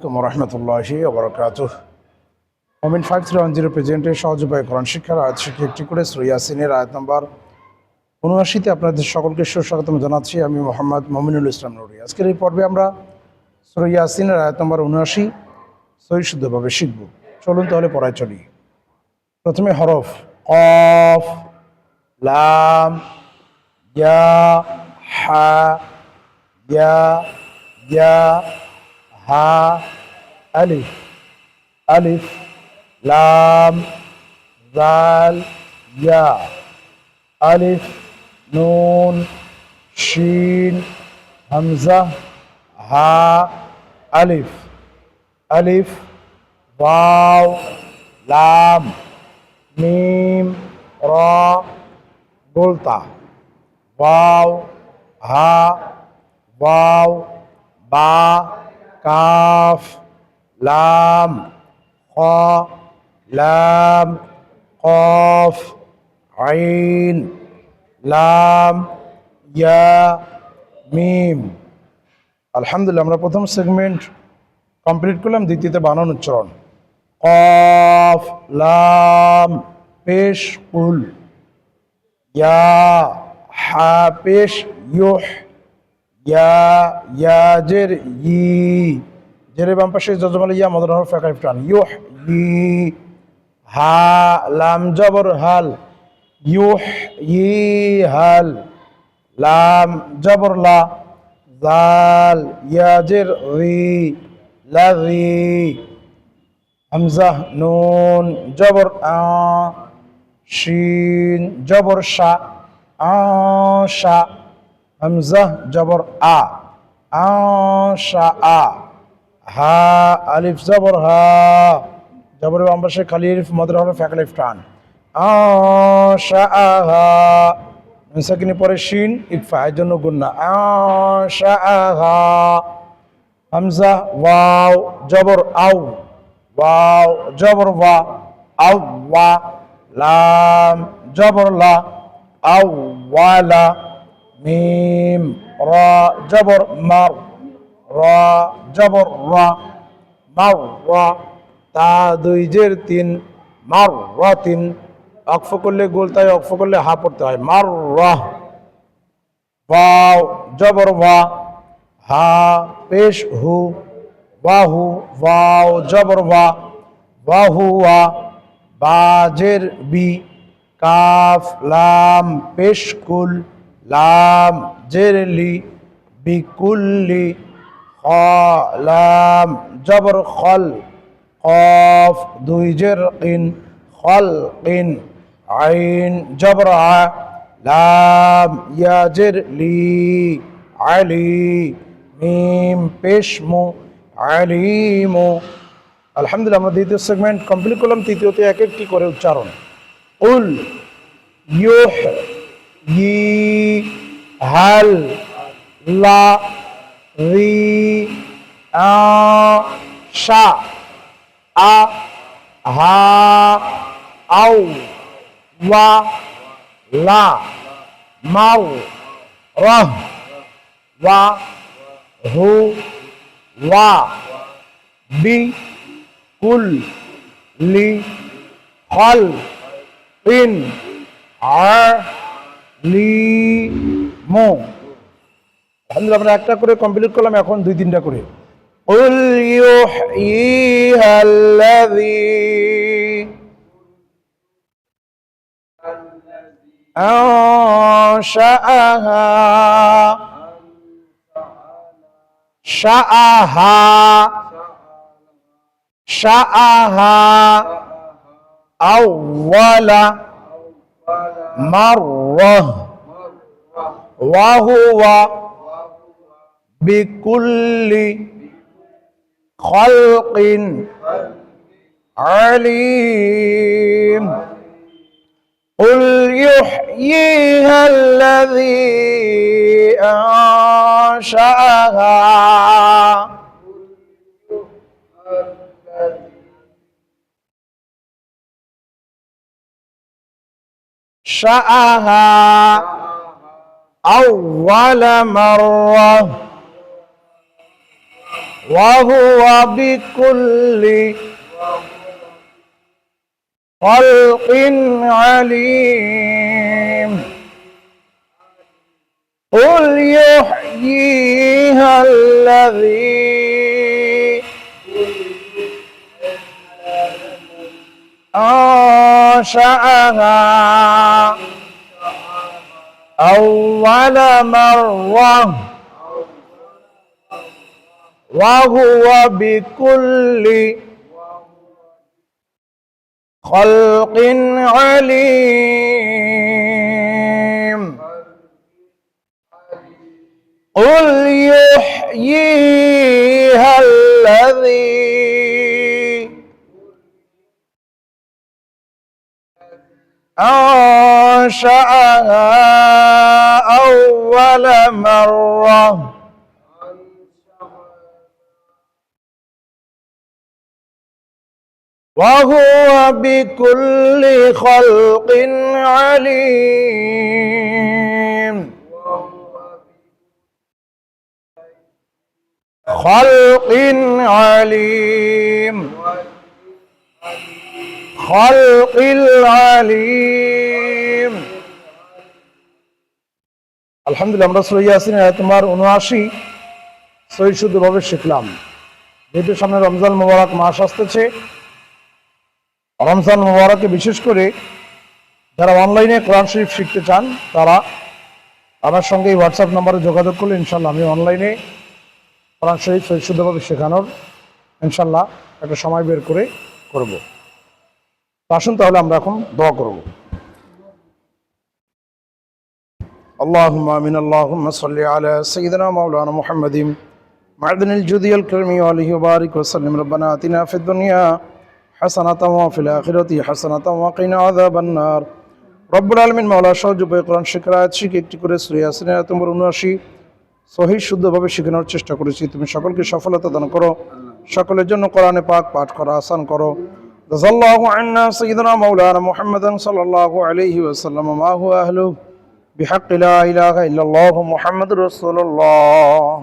আলাইকুম রহমতুল্লাহি ওবরাকাত ফাইভ থ্রি ওয়ান জিরো প্রেজেন্টের সহজ উপায় কোরআন শিক্ষার আয়াত শিক্ষা একটি করে সৈয়াসিনের আয়াত নম্বর উনআশিতে আপনাদের সকলকে সুস্বাগতম জানাচ্ছি। আমি মোহাম্মদ মমিনুল ইসলাম নুরি। আজকের এই পর্বে আমরা সৈয়াসিনের আয়াত নম্বর উনআশি সই শুদ্ধভাবে শিখব। চলুন তাহলে পড়ায় চলি। প্রথমে হরফ কফ, লাম, ইয়া, হা, ইয়া ইয়া হা আলিফ আলিফ, লাম, জাল, ইয়া, আলিফ, নুন, শিন, হামজা, হা, আলিফ আলিফ ওয়াও লাম, মিম, র, গোলতা ওয়াও হা ওয়াও বা কাফ, লাম, খ, লাম, কফ, আইন, লাম, ইয়া, মিম। আলহামদুলিল্লাহ, আমরা প্রথম সেগমেন্ট কমপ্লিট করলাম, দ্বিতীয়তে বানান উচ্চারণ। কফ, লাম, পেশ, কুল। ইয়া, হা, পেশ, ইউহ। ইয়া ইয়া, জের, ই। জেরে বাম পাশে যজমাল ইয়া মদন হরফ একাই টান। ইউহ, ই। হা, লাম, জবর, হাল। ইউহ, ই, হাল। লাম, জবর, লা। জাল, ইয়া রি। লা, রি। হামজা, নুন, জবর, আ। শিন, জবর, শা। আ, শা। হামজা জবর আ আ শা আ হা আলিফ জবর হা জবর বাম পাশে খালি আলিফ মদর হরফ এক আলিফ টান আ শা আ হা সাকিনি পরে শিন ইকফা এর জন্য গুন্না আ শা আ হা হামজা ওয়াও জবর আউ ওয়াও জবর ওয়া আউ ওয়া লাম জবর লা আউ ওয়ালা মিম, রা, জবর মার রা, জবর, রা মার রা। তা দুই জের তিন, মার, রা তিন। অক্ফ করলে গোল, তাই অক্ফ করলে হা পড়তে হয়। মার, রা। ওয়াও জবর ওয়া হা, পেশ, হু। বাহু ওয়াও জবর ওয়া বাহু ওয়া বাজের বি। কাফ, লাম, পেশ, কুল। লাম জেরলি বিকুল্লি খ লাম জবর খল, কফ দুই জের কিন খল কিন আইন জবর আ, লাম ইয়াজের লি আলি, মিম পেশমু আলিমু। আলহামদুলিল্লাহ, আমরা দ্বিতীয় সেগমেন্ট কমপ্লিট করলাম, তৃতীয়তে এক একটি করে উচ্চারণ। উল ইউহ ই হাল লা রি আ শা আ হা আউ ওয়া লা মাউ রহ ওয়া হু ওয়া বি কুল লি খল ইন আর লি মো আলহামদুলিল্লাহ আমরা একটা করে কমপ্লিট করলাম এখন দুই তিনটা করে قل يحييها الذي أنشأها شأها شأها أول مرة. وهو بكل خلق عليم. قل يحييها الذي أنشأها. شأها أول مرة وهو بكل خلق عليم. قل يحييها الذي أنشأها أول مرة وهو بكل خلق عليم. أنشأها أول مرة. وهو بكل خلق عليم. خلق عليم. خلق العليم আলহামদুলিল্লাহ আমরা সৈয় ইয়াসিন তোমার উনআশি সই শুদ্ধভাবে শিখলাম যেহেতু সামনে রমজান মোবারক মাস আসতেছে রমজান মোবারকে বিশেষ করে যারা অনলাইনে কোরআন শরীফ শিখতে চান তারা আমার সঙ্গে এই হোয়াটসঅ্যাপ নম্বরে যোগাযোগ করলে ইনশাল্লাহ আমি অনলাইনে কোরআন শরীফ সহি শুদ্ধভাবে শেখানোর ইনশাল্লাহ একটা সময় বের করে করব তো আসুন তাহলে আমরা এখন দোয়া করব اللهم امين اللهم صل على سيدنا مولانا محمد معدن الجودي الكريم وآله وبارك وسلم ربنا آتنا في الدنيا حسنة وفي الآخرة حسنة وقنا عذاب النار রব্বুল আলমিন মাওলা সহযোগ কোরআন শিখার আয়াত শিখে একটি করে শ্রী আসিনে তোমার উনআশি সহি শুদ্ধভাবে শেখানোর চেষ্টা করেছি তুমি সকলকে সফলতা দান করো সকলের জন্য কোরআনে পাক পাঠ করা আসান করো رضى الله عنا سيدنا مولانا محمدا صلى الله عليه وسلم ما هو أهله. بحق لا إله إلا الله محمد رسول الله.